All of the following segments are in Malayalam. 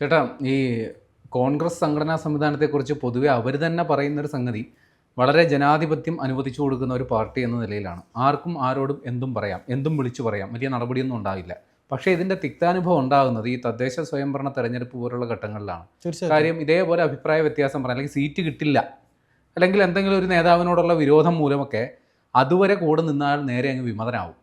ചേട്ടാ ഈ കോൺഗ്രസ് സംഘടനാ സംവിധാനത്തെക്കുറിച്ച് പൊതുവെ അവർ തന്നെ പറയുന്നൊരു സംഗതി വളരെ ജനാധിപത്യം അനുവദിച്ചു കൊടുക്കുന്ന ഒരു പാർട്ടി എന്ന നിലയിലാണ്. ആർക്കും ആരോടും എന്തും പറയാം എന്തും വിളിച്ചു പറയാം വലിയ നടപടിയൊന്നും ഉണ്ടാവില്ല. പക്ഷേ ഇതിന്റെ തിക്താനുഭവം ഉണ്ടാകുന്നത് ഈ തദ്ദേശ സ്വയംഭരണ തെരഞ്ഞെടുപ്പ് പോലുള്ള ഘട്ടങ്ങളിലാണ്. കാര്യം ഇതേപോലെ അഭിപ്രായ വ്യത്യാസം പറയാം അല്ലെങ്കിൽ സീറ്റ് കിട്ടില്ല അല്ലെങ്കിൽ എന്തെങ്കിലും ഒരു നേതാവിനോടുള്ള വിരോധം മൂലമൊക്കെ അതുവരെ കൂടെ നിന്നാൽ നേരെ അങ്ങ് വിമതനാവും.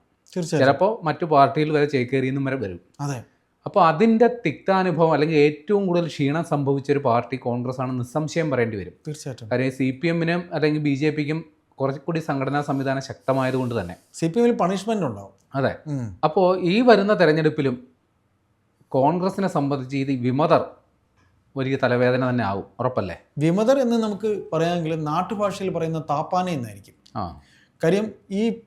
ചിലപ്പോൾ മറ്റു പാർട്ടിയിൽ വരെ ചേക്കേറിയെന്നും വരെ വരും. അതെ. അപ്പോൾ അതിന്റെ തിക്താനുഭവം അല്ലെങ്കിൽ ഏറ്റവും കൂടുതൽ ക്ഷീണം സംഭവിച്ച ഒരു പാർട്ടി കോൺഗ്രസ് ആണ് നിസ്സംശയം പറയേണ്ടി വരും. തീർച്ചയായിട്ടും. കാര്യം സി പി എമ്മിനും അല്ലെങ്കിൽ ബി ജെ പിക്കും കുറച്ചുകൂടി സംഘടനാ സംവിധാനം ശക്തമായതുകൊണ്ട് തന്നെ. സി പി എമ്മിൽ പണിഷ്മെന്റ് ഉണ്ടാവും. അതെ. അപ്പോൾ ഈ വരുന്ന തെരഞ്ഞെടുപ്പിലും കോൺഗ്രസിനെ സംബന്ധിച്ച് ഇത് വിമതർ വലിയ തലവേദന തന്നെ ആവും. ഉറപ്പല്ലേ? വിമതർ എന്ന് നമുക്ക് പറയാമെങ്കിൽ നാട്ടുഭാഷയിൽ പറയുന്ന താപ്പാന എന്നായിരിക്കും. ആ. കാര്യം ഈ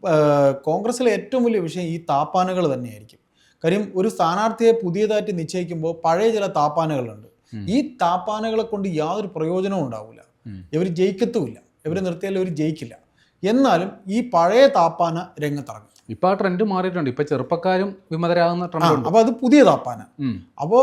കോൺഗ്രസിലെ ഏറ്റവും വലിയ വിഷയം ഈ താപ്പാനകൾ തന്നെയായിരിക്കും. കാര്യം ഒരു സ്ഥാനാർത്ഥിയെ പുതിയതായിട്ട് നിശ്ചയിക്കുമ്പോൾ പഴയ ചില താപ്പാനകളുണ്ട്. ഈ താപ്പാനകളെ കൊണ്ട് യാതൊരു പ്രയോജനവും ഉണ്ടാവില്ല. ഇവർ ജയിക്കത്തുമില്ല. ഇവർ നിർത്തിയാൽ ഇവർ ജയിക്കില്ല. എന്നാലും ഈ പഴയ താപ്പാന രംഗത്തിറങ്ങും. ഇപ്പൊ ആ ട്രെൻഡ് മാറിയിട്ടുണ്ട്. ഇപ്പൊ ചെറുപ്പക്കാരും വിമതരാകുന്ന ട്രെൻഡ് അപ്പൊ അത് പുതിയ താപ്പാന. അപ്പോ അപ്പോൾ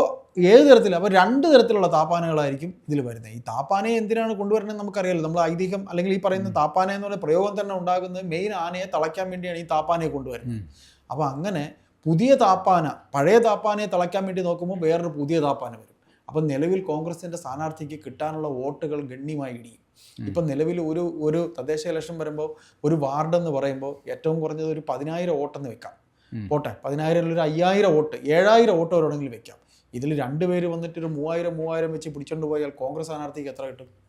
ഏത് തരത്തിൽ അപ്പോൾ രണ്ട് തരത്തിലുള്ള താപ്പാനകളായിരിക്കും ഇതിൽ വരുന്നത്. ഈ താപ്പാനയെ എന്തിനാണ് കൊണ്ടുവരുന്നത് നമുക്കറിയാലോ. നമ്മൾ ഐതിഹ്യം അല്ലെങ്കിൽ ഈ പറയുന്ന താപ്പാന എന്ന് പറയുന്ന പ്രയോഗം തന്നെ ഉണ്ടാകുന്നത് മെയിൻ ആനയെ തളയ്ക്കാൻ വേണ്ടിയാണ് ഈ താപ്പാനയെ കൊണ്ടുവരുന്നത്. അപ്പൊ അപ്പോൾ അങ്ങനെ പുതിയ താപ്പാന പഴയ താപ്പാനയെ തളയ്ക്കാൻ വേണ്ടി നോക്കുമ്പോൾ വേറൊരു പുതിയ താപ്പാന വരും. അപ്പം നിലവിൽ കോൺഗ്രസിന്റെ സ്ഥാനാർത്ഥിക്ക് കിട്ടാനുള്ള വോട്ടുകൾ ഗണ്യമായി ഇടിയും. ഇപ്പം നിലവിൽ ഒരു ഒരു തദ്ദേശ ഇലക്ഷൻ വരുമ്പോൾ ഒരു വാർഡ് എന്ന് പറയുമ്പോൾ ഏറ്റവും കുറഞ്ഞത് ഒരു പതിനായിരം വോട്ടെന്ന് വെക്കാം. വോട്ടെ പോട്ടെ പതിനായിരം ഒരു അയ്യായിരം വോട്ട് ഏഴായിരം വോട്ട് വരണമെങ്കിൽ വെക്കാം. ഇതിൽ രണ്ടുപേര് വന്നിട്ട് ഒരു മൂവായിരം മൂവായിരം വെച്ച് പിടിച്ചോണ്ട് പോയാൽ കോൺഗ്രസ് സ്ഥാനാർത്ഥിക്ക് എത്ര കിട്ടും.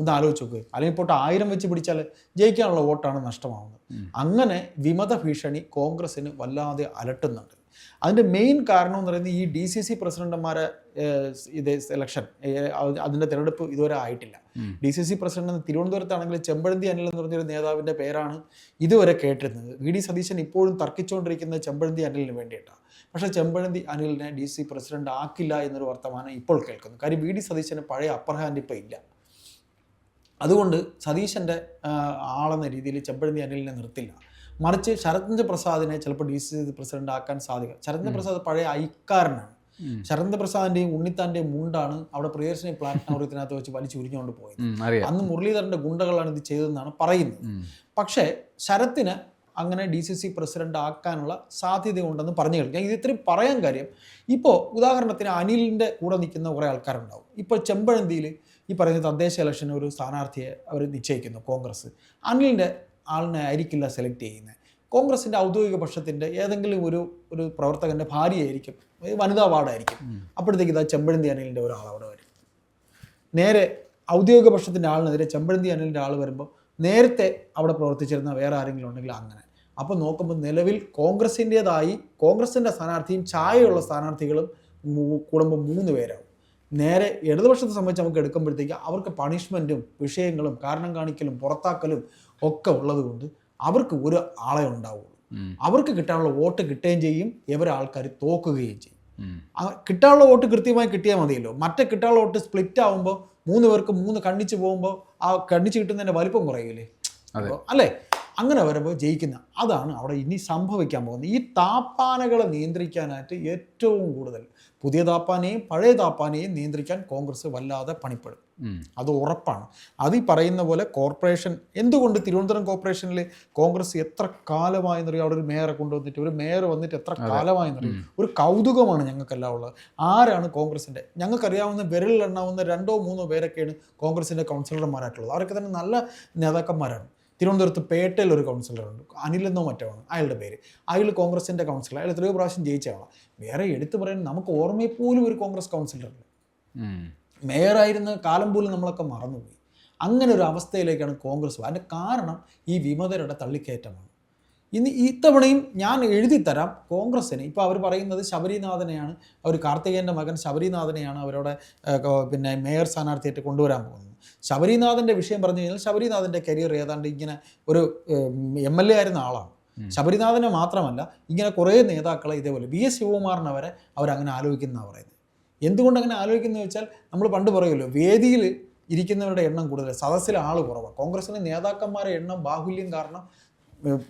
ഒന്ന് ആലോചിച്ച് നോക്ക്. അല്ലെങ്കിൽ പോട്ടെ ആയിരം വെച്ച് പിടിച്ചാൽ ജയിക്കാനുള്ള വോട്ടാണ് നഷ്ടമാവുന്നത്. അങ്ങനെ വിമത ഭീഷണി കോൺഗ്രസ്സിന് വല്ലാതെ അലട്ടുന്നുണ്ട്. അതിന്റെ മെയിൻ കാരണം എന്ന് പറയുന്നത് ഈ ഡി സി സി പ്രസിഡന്റുമാരെ ഇത് സെലക്ഷൻ അതിന്റെ തിരഞ്ഞെടുപ്പ് ഇതുവരെ ആയിട്ടില്ല. ഡി സി സി പ്രസിഡന്റ് തിരുവനന്തപുരത്താണെങ്കിൽ ചെമ്പഴന്തി അനിൽ എന്ന് പറഞ്ഞൊരു നേതാവിന്റെ പേരാണ് ഇതുവരെ കേട്ടിരുന്നത്. വി ഡി സതീശൻ ഇപ്പോഴും തർക്കിച്ചുകൊണ്ടിരിക്കുന്നത് ചെമ്പഴന്തി അനിലിന് വേണ്ടിയിട്ടാണ്. പക്ഷേ ചെമ്പഴന്തി അനിലിനെ ഡി സി പ്രസിഡന്റ് ആക്കില്ല എന്നൊരു വർത്തമാനം ഇപ്പോൾ കേൾക്കുന്നു. കാര്യം വി ഡി സതീശന് പഴയ അപ്പർ ഹാൻഡ് ഇപ്പോൾ ഇല്ല. അതുകൊണ്ട് സതീശന്റെ ആളെന്ന രീതിയിൽ ചെമ്പഴന്തി അനിലിനെ നിർത്തില്ല. മറിച്ച് ശരത്ചന്ദ്ര പ്രസാദിനെ ചിലപ്പോൾ ഡി സി സി പ്രസിഡന്റ് ആക്കാൻ സാധിക്കും. ശരത്ചന്ദ്ര പ്രസാദ് പഴയ ഐക്കാരനാണ്. ശരത് പ്രസാദിന്റെയും ഉണ്ണിത്താന്റെയും മുണ്ടാണ് അവിടെ പ്രിയദർശിനി പ്ലാറ്റ്ഫോറത്തിനകത്ത് വെച്ച് വലിച്ചുരിഞ്ഞുകൊണ്ട് പോയത്. അന്ന് മുരളീധരന്റെ ഗുണ്ടകളാണ് ഇത് ചെയ്തതെന്നാണ് പറയുന്നത്. പക്ഷേ ശരത്തിന് അങ്ങനെ ഡി സി സി പ്രസിഡന്റ് ആക്കാനുള്ള സാധ്യത ഉണ്ടെന്ന് പറഞ്ഞു കേൾക്കാം. ഇത് ഇത്രയും പറയാൻ കാര്യം ഇപ്പോൾ ഉദാഹരണത്തിന് അനിലിന്റെ കൂടെ നിൽക്കുന്ന കുറേ ആൾക്കാരുണ്ടാവും. ഇപ്പോൾ ചെമ്പഴന്തിയിൽ ഈ പറയുന്ന തദ്ദേശ ഇലക്ഷന് ഒരു സ്ഥാനാർത്ഥിയെ അവർ നിശ്ചയിക്കുന്നു കോൺഗ്രസ്. അനിലിന്റെ ആളിനെ ആയിരിക്കില്ല സെലക്ട് ചെയ്യുന്നത്. കോൺഗ്രസിന്റെ ഔദ്യോഗിക പക്ഷത്തിന്റെ ഏതെങ്കിലും ഒരു ഒരു പ്രവർത്തകന്റെ ഭാര്യയായിരിക്കും വനിതാ വാർഡായിരിക്കും. അപ്പോഴത്തേക്ക് ഇതാ ചെമ്പഴന്തി അനിലിന്റെ ഒരാൾ അവിടെ വരും. നേരെ ഔദ്യോഗിക പക്ഷത്തിന്റെ ആളിനെതിരെ ചെമ്പഴന്തി അനിലിന്റെ ആൾ വരുമ്പോൾ നേരത്തെ അവിടെ പ്രവർത്തിച്ചിരുന്ന വേറെ ആരെങ്കിലും ഉണ്ടെങ്കിൽ അങ്ങനെ. അപ്പോൾ നോക്കുമ്പോൾ നിലവിൽ കോൺഗ്രസിന്റേതായി കോൺഗ്രസിന്റെ സ്ഥാനാർത്ഥിയും ചായയുള്ള സ്ഥാനാർത്ഥികളും കുടുംബം കൂടുമ്പോൾ മൂന്ന് പേരാവും. നേരെ ഇടതുപക്ഷത്തെ സംബന്ധിച്ച് നമുക്ക് എടുക്കുമ്പോഴത്തേക്ക് അവർക്ക് പണിഷ്മെന്റും വിഷയങ്ങളും കാരണം കാണിക്കലും പുറത്താക്കലും ഒക്കെ ഉള്ളതുകൊണ്ട് അവർക്ക് ഒരു ആളെ ഉണ്ടാവുള്ളൂ. അവർക്ക് കിട്ടാനുള്ള വോട്ട് കിട്ടുകയും ചെയ്യും ഇവരെ ആൾക്കാർ തോക്കുകയും ചെയ്യും. കിട്ടാനുള്ള വോട്ട് കൃത്യമായി കിട്ടിയാൽ മതിയല്ലോ. മറ്റേ കിട്ടാനുള്ള വോട്ട് സ്പ്ലിറ്റ് ആവുമ്പോൾ മൂന്ന് പേർക്ക് മൂന്ന് കണ്ണിച്ച് പോകുമ്പോൾ ആ കണ്ണിച്ച് കിട്ടുന്നതിന്റെ വലിപ്പം കുറയൂലേ? അല്ലേ? അങ്ങനെ വരുമ്പോൾ ജയിക്കുന്ന അതാണ് അവിടെ ഇനി സംഭവിക്കാൻ പോകുന്നത്. ഈ താപ്പാനകളെ നിയന്ത്രിക്കാനായിട്ട് ഏറ്റവും കൂടുതൽ പുതിയ താപ്പാനെയും പഴയ താപ്പാനെയും നിയന്ത്രിക്കാൻ കോൺഗ്രസ് വല്ലാതെ പണിപ്പെടും. അത് ഉറപ്പാണ്. അത് ഈ പറയുന്ന പോലെ കോർപ്പറേഷൻ എന്തുകൊണ്ട് തിരുവനന്തപുരം കോർപ്പറേഷനിൽ കോൺഗ്രസ് എത്ര കാലമായി കാലമായെന്നറിയോ അവിടെ ഒരു മേയറെ കൊണ്ടുവന്നിട്ട് ഒരു മേയർ വന്നിട്ട് എത്ര കാലമായി കാലമായെന്നറിയോ ഒരു കൗതുകമാണ് ഞങ്ങൾക്കെല്ലാം ഉള്ളത്. ആരാണ് കോൺഗ്രസിന്റെ? ഞങ്ങൾക്കറിയാവുന്ന വിരലിലെണ്ണാവുന്ന രണ്ടോ മൂന്നോ പേരൊക്കെയാണ് കോൺഗ്രസിന്റെ കൗൺസിലർമാരായിട്ടുള്ളത്. അവരൊക്കെ തന്നെ നല്ല നേതാക്കന്മാരാണ്. തിരുവനന്തപുരത്ത് പേട്ടയിൽ ഒരു കൗൺസിലറുണ്ട് അനിലെന്നോ മറ്റോ ആണ് അയാളുടെ പേര്. അയാൾ കോൺഗ്രസിന്റെ കൗൺസിലർ അയാൾ എത്രയോ പ്രാവശ്യം ജയിച്ച ആളാണ് വേറെ എടുത്തു പറയാൻ നമുക്ക് ഓർമ്മയിൽ പോലും ഒരു കോൺഗ്രസ് കൗൺസിലറുണ്ട്. മേയറായിരുന്ന കാലം പോലും നമ്മളൊക്കെ മറന്നുപോയി. അങ്ങനെ ഒരു അവസ്ഥയിലേക്കാണ് കോൺഗ്രസ്. അതിന്റെ കാരണം ഈ വിമതരുടെ തള്ളിക്കയറ്റമാണ്. ഇനി ഇത്തവണയും ഞാൻ എഴുതി തരാം കോൺഗ്രസ്സിന് ഇപ്പോൾ അവർ പറയുന്നത് ശബരിനാഥനെയാണ്. അവർ കാർത്തികേയന്റെ മകൻ ശബരിനാഥനെയാണ് അവരുടെ പിന്നെ മേയർ സ്ഥാനാർത്ഥിയായിട്ട് കൊണ്ടുവരാൻ പോകുന്നത്. ശബരിനാഥന്റെ വിഷയം പറഞ്ഞു കഴിഞ്ഞാൽ ശബരിനാഥന്റെ കരിയർ ഏതാണ്ട് ഇങ്ങനെ ഒരു എം എൽ എ ആയിരുന്ന ആളാണ്. ശബരിനാഥനെ മാത്രമല്ല ഇങ്ങനെ കുറേ നേതാക്കളെ ഇതേപോലെ വി എസ് ശിവകുമാറിനെ വരെ അവരങ്ങനെ ആലോചിക്കുന്നതാണ് പറയുന്നത്. എന്തുകൊണ്ട് അങ്ങനെ ആലോചിക്കുന്നത് വെച്ചാൽ നമ്മൾ പണ്ട് പറയുമല്ലോ വേദിയിൽ ഇരിക്കുന്നവരുടെ എണ്ണം കൂടുതൽ സദസ്സിലെ ആൾ കുറവാണ് കോൺഗ്രസിന്റെ നേതാക്കന്മാരുടെ എണ്ണം ബാഹുല്യം കാരണം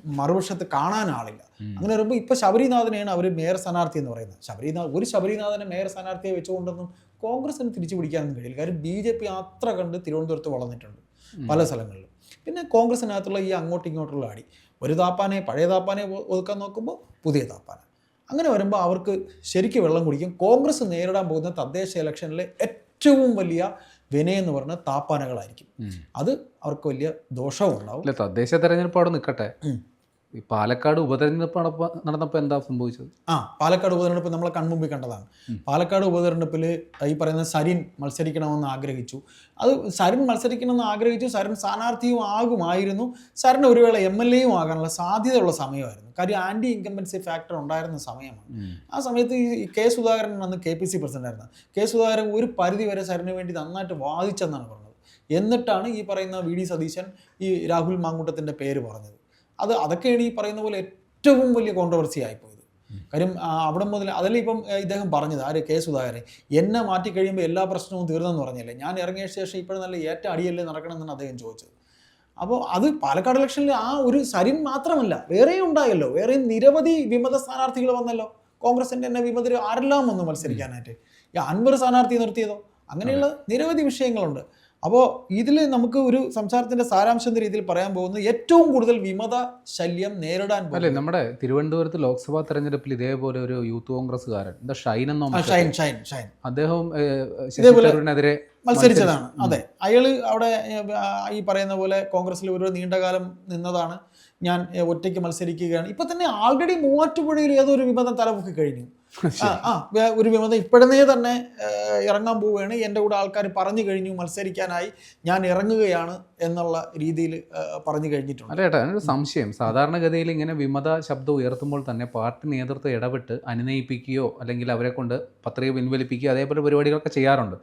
മറുവശത്ത് കാണാൻ ആളില്ല. അങ്ങനെ വരുമ്പോൾ ഇപ്പോൾ ശബരിനാഥനെയാണ് അവർ മേയർ സ്ഥാനാർത്ഥി എന്ന് പറയുന്നത്. ശബരിനാഥ് ഒരു ശബരിനാഥനെ മേയർ സ്ഥാനാർത്ഥിയെ വെച്ചുകൊണ്ടൊന്നും കോൺഗ്രസിന് തിരിച്ചു പിടിക്കാനൊന്നും കഴിയില്ല. കാര്യം ബി ജെ പി അത്ര കണ്ട് തിരുവനന്തപുരത്ത് വളർന്നിട്ടുണ്ട് പല സ്ഥലങ്ങളിലും. പിന്നെ കോൺഗ്രസിനകത്തുള്ള ഈ അങ്ങോട്ടും ഇങ്ങോട്ടുള്ള അടി. ഒരു താപ്പാനെ പഴയ താപ്പാനെ ഒതുക്കാൻ നോക്കുമ്പോൾ പുതിയ താപ്പാന. അങ്ങനെ വരുമ്പോൾ അവർക്ക് ശരിക്കും വെള്ളം കുടിക്കും. കോൺഗ്രസ് നേരിടാൻ പോകുന്ന തദ്ദേശ ഇലക്ഷനിലെ ഏറ്റവും വലിയ വിനയെന്ന് പറഞ്ഞ താപ്പാനകളായിരിക്കും. അത് അവർക്ക് വലിയ ദോഷവും ഉണ്ടാവും തദ്ദേശ തെരഞ്ഞെടുപ്പ് അവിടെ നിൽക്കട്ടെ. ഈ പാലക്കാട് ഉപതെരഞ്ഞെടുപ്പ് നടപ്പ- നടന്നപ്പോൾ എന്താ സംഭവിച്ചത്? ആ പാലക്കാട് ഉപതെരഞ്ഞെടുപ്പ് നമ്മളെ കൺമുമ്പിൽ കണ്ടതാണ്. പാലക്കാട് ഉപതെരഞ്ഞെടുപ്പിൽ ഈ പറയുന്ന സരിൻ മത്സരിക്കണമെന്ന് ആഗ്രഹിച്ചു. അത് സരിൻ മത്സരിക്കണമെന്ന് ആഗ്രഹിച്ചു സരിൻ സ്ഥാനാർത്ഥിയും ആകുമായിരുന്നു. സരിൻ ഒരു വേള എം എൽ എയും ആകാനുള്ള സാധ്യതയുള്ള സമയമായിരുന്നു. കാര്യം ആന്റി ഇൻകംബൻസി ഫാക്ടർ ഉണ്ടായിരുന്ന സമയമാണ്. ആ സമയത്ത് ഈ കെ സുധാകരൻ അന്ന് കെ പി സി പ്രസിഡന്റ് ആയിരുന്നു. കെ സുധാകരൻ ഒരു പരിധി വരെ സരിന് വേണ്ടി നന്നായിട്ട് വാദിച്ചെന്നാണ് പറഞ്ഞത്. എന്നിട്ടാണ് ഈ പറയുന്ന വി ഡി സതീശൻ ഈ രാഹുൽ മാങ്കൂട്ടത്തിന്റെ പേര് പറഞ്ഞത്. അത് അതൊക്കെയാണ് ഈ പറയുന്ന പോലെ ഏറ്റവും വലിയ കോൺട്രവേഴ്സി ആയിപ്പോയത് കാര്യം അവിടെ മുതൽ അതല്ല ഇപ്പം ഇദ്ദേഹം പറഞ്ഞത്. ആര്? കെ സുധാകരൻ. എന്നെ മാറ്റി കഴിയുമ്പോൾ എല്ലാ പ്രശ്നവും തീർന്നെന്ന് പറഞ്ഞല്ലേ? ഞാൻ ഇറങ്ങിയ ശേഷം ഇപ്പോഴും നല്ല ഏറ്റ അടിയല്ലേ നടക്കണമെന്നാണ് അദ്ദേഹം ചോദിച്ചത്. അപ്പോൾ അത് പാലക്കാട് ഇലക്ഷനിൽ ആ ഒരു സരിൻ മാത്രമല്ല വേറെയും ഉണ്ടായല്ലോ. വേറെയും നിരവധി വിമത സ്ഥാനാർത്ഥികൾ വന്നല്ലോ. കോൺഗ്രസിന്റെ തന്നെ വിമതർ ആരെല്ലാം വന്നു മത്സരിക്കാനായിട്ട്. ഈ അൻവർ സ്ഥാനാർത്ഥി നിർത്തിയതോ? അങ്ങനെയുള്ള നിരവധി വിഷയങ്ങളുണ്ട്. അപ്പോൾ ഇതിൽ നമുക്ക് ഒരു സംസാരത്തിന്റെ സാരാംശം എന്ന രീതിയിൽ പറയാൻ പോകുന്നത് ഏറ്റവും കൂടുതൽ വിമത ശല്യം നേരിടാൻ അല്ലേ നമ്മുടെ തിരുവനന്തപുരത്ത് ലോക്സഭാ തെരഞ്ഞെടുപ്പിൽ ഇതേപോലെ ഒരു യൂത്ത് കോൺഗ്രസ്സുകാരൻ എന്താ ഷൈൻ എന്നോ ഷൈൻ ഷൈൻ ഷൈൻ. അദ്ദേഹം ഇതേപോലെ മത്സരിച്ചതാണ്. അതെ അയാൾ അവിടെ ഈ പറയുന്ന പോലെ കോൺഗ്രസ്സിൽ ഒരു നീണ്ടകാലം നിന്നതാണ്. ഞാൻ ഒറ്റയ്ക്ക് മത്സരിക്കുകയാണ്. ഇപ്പൊ തന്നെ ആൾറെഡി മൂവാറ്റുപുഴയിൽ ഏതൊരു വിമതം തലമുക്കി കഴിഞ്ഞു. ആ ഒരു വിമത. ഇപ്പോഴേ തന്നെ ഇറങ്ങാൻ പോവുകയാണ്. എന്റെ കൂടെ ആൾക്കാർ പറഞ്ഞു കഴിഞ്ഞു മത്സരിക്കാനായി ഞാൻ ഇറങ്ങുകയാണ് എന്നുള്ള രീതിയിൽ പറഞ്ഞു കഴിഞ്ഞിട്ടുണ്ട്. അല്ല ഏട്ടാ സംശയം. സാധാരണഗതിയിൽ ഇങ്ങനെ വിമത ശബ്ദം ഉയർത്തുമ്പോൾ തന്നെ പാർട്ടി നേതൃത്വം ഇടപെട്ട് അനുനയിപ്പിക്കുകയോ അല്ലെങ്കിൽ അവരെ കൊണ്ട് പത്രിക പിൻവലിപ്പിക്കുകയോ അതേപോലെ പരിപാടികളൊക്കെ ചെയ്യാറുണ്ട്.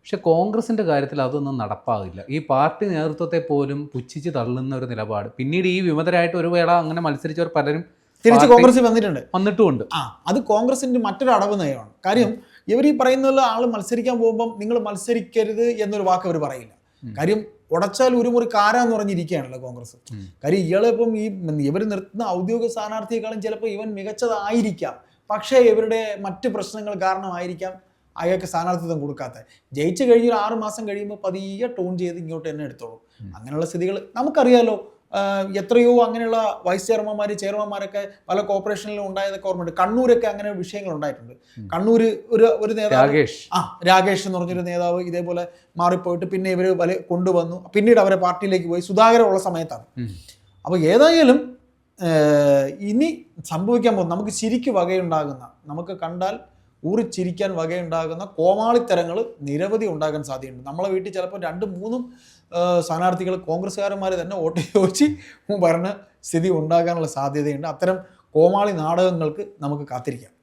പക്ഷെ കോൺഗ്രസിന്റെ കാര്യത്തിൽ അതൊന്നും നടപ്പാകില്ല. ഈ പാർട്ടി നേതൃത്വത്തെ പോലും പുച്ഛിച്ച് തള്ളുന്ന ഒരു നിലപാട്. പിന്നീട് ഈ വിമതരായിട്ട് ഒരു വേള അങ്ങനെ മത്സരിച്ചവർ പലരും തിരിച്ച് കോൺഗ്രസ് വന്നിട്ടുണ്ട്. വന്നിട്ടുമുണ്ട്. ആ അത് കോൺഗ്രസിന്റെ മറ്റൊരു അടവ് നയമാണ്. കാര്യം ഇവർ ഈ പറയുന്ന ആൾ മത്സരിക്കാൻ പോകുമ്പോൾ നിങ്ങൾ മത്സരിക്കരുത് എന്നൊരു വാക്ക് അവർ പറയില്ല. കാര്യം ഉടച്ചാൽ ഒരു മുറി കാരാന്ന് പറഞ്ഞിരിക്കുകയാണല്ലോ കോൺഗ്രസ്. കാര്യം ഇയാളിപ്പം ഈ ഇവർ നിർത്തുന്ന ഔദ്യോഗിക സ്ഥാനാർത്ഥിയെക്കാളും ചിലപ്പോൾ ഇവൻ മികച്ചതായിരിക്കാം. പക്ഷേ ഇവരുടെ മറ്റ് പ്രശ്നങ്ങൾ കാരണമായിരിക്കാം അയാൾക്ക് സ്ഥാനാർത്ഥിത്വം കൊടുക്കാത്ത ജയിച്ചു കഴിഞ്ഞൊരു ആറ് മാസം കഴിയുമ്പോൾ പതിയെ ടോൺ ചെയ്ത് ഇങ്ങോട്ട് തന്നെ എടുത്തോളൂ. അങ്ങനെയുള്ള സ്ഥിതികൾ നമുക്കറിയാലോ. എത്രയോ അങ്ങനെയുള്ള വൈസ് ചെയർമാൻമാർ ചെയർമാൻമാരൊക്കെ പല കോർപ്പറേഷനിലും ഉണ്ടായതൊക്കെ ഓർമ്മയുണ്ട്. കണ്ണൂരൊക്കെ അങ്ങനെ വിഷയങ്ങൾ ഉണ്ടായിട്ടുണ്ട്. കണ്ണൂർ ഒരു ഒരു നേതാവ് രാകേഷ്. ആ രാകേഷ് എന്ന് പറഞ്ഞൊരു നേതാവ് ഇതേപോലെ മാറിപ്പോയിട്ട് പിന്നെ ഇവർ വല കൊണ്ടുവന്നു. പിന്നീട് അവരെ പാർട്ടിയിലേക്ക് പോയി. സുധാകരമുള്ള സമയത്താണ്. അപ്പോൾ ഏതായാലും ഇനി സംഭവിക്കാൻ പോകും നമുക്ക് ശരിക്കും വകയുണ്ടാകുന്ന നമുക്ക് കണ്ടാൽ ഊറിച്ചിരിക്കാൻ വകയുണ്ടാകുന്ന കോമാളിത്തരങ്ങൾ നിരവധി ഉണ്ടാകാൻ സാധ്യതയുണ്ട്. നമ്മളെ വീട്ടിൽ ചിലപ്പോൾ രണ്ടും മൂന്നും സ്ഥാനാർത്ഥികൾ കോൺഗ്രസ്സുകാരന്മാർ തന്നെ വോട്ട് ചോദിച്ച് ഭരണ സ്ഥിതി ഉണ്ടാകാനുള്ള സാധ്യതയുണ്ട്. അത്തരം കോമാളി നാടകങ്ങൾക്ക് നമുക്ക് കാത്തിരിക്കാം.